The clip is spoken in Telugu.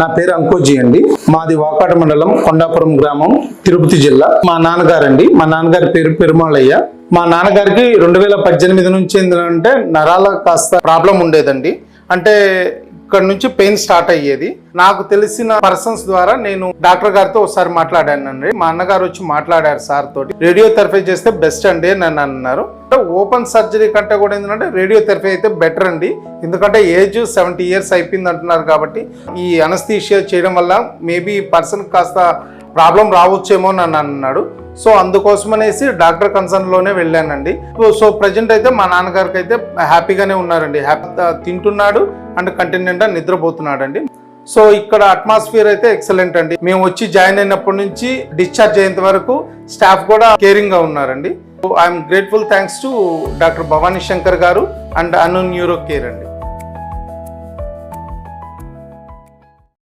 నా పేరు అంకోజీ అండి. మాది వాకాట మండలం కొండాపురం గ్రామం తిరుపతి జిల్లా. మా నాన్నగారండి. మా నాన్నగారి పేరు పెరుమాళయ్య. మా నాన్నగారికి రెండు వేల పద్దెనిమిది నుంచి ఏంటంటే నరాల కాస్త ప్రాబ్లం ఉండేదండి. అంటే ఇక్కడ నుంచి పెయిన్ స్టార్ట్ అయ్యేది. నాకు తెలిసిన పర్సన్స్ ద్వారా నేను డాక్టర్ గారితో ఒకసారి మాట్లాడానండి మా అన్నగారు వచ్చి మాట్లాడారు సార్ తోటి. రేడియోథెరపీ చేస్తే బెస్ట్ అండి అని నన్ను అన్నారు. ఓపెన్ సర్జరీ కంటే కూడా ఏంటంటే రేడియోథెరపీ అయితే బెటర్ అండి. ఎందుకంటే ఏజ్ సెవెంటీ ఇయర్స్ అయిపోయింది అంటున్నారు కాబట్టి ఈ అనస్థీషియా చేయడం వల్ల మేబీ పర్సన్ కాస్త ప్రాబ్లం రావచ్చేమో అని నన్ను అన్నాడు. సో అందుకోసం అనేసి డాక్టర్ కన్సర్న్లోనే వెళ్ళానండి. సో- సో ప్రజెంట్ అయితే మా నాన్నగారికి అయితే హ్యాపీగానే ఉన్నారండి. హ్యాపీ తింటున్నాడు అండ్ కంటిన్యూగా నిద్రపోతున్నాడు అండి సో ఇక్కడ అట్మాస్ఫియర్ అయితే ఎక్సలెంట్ అండి. మేము వచ్చి జాయిన్ అయినప్పటి నుంచి డిశ్చార్జ్ అయ్యేంత వరకు స్టాఫ్ కూడా కేరింగ్గా ఉన్నారండి. I'm grateful thanks to doctor Bhavani Shankar గారు అండ్ అను న్యూరో కేర్ అండి.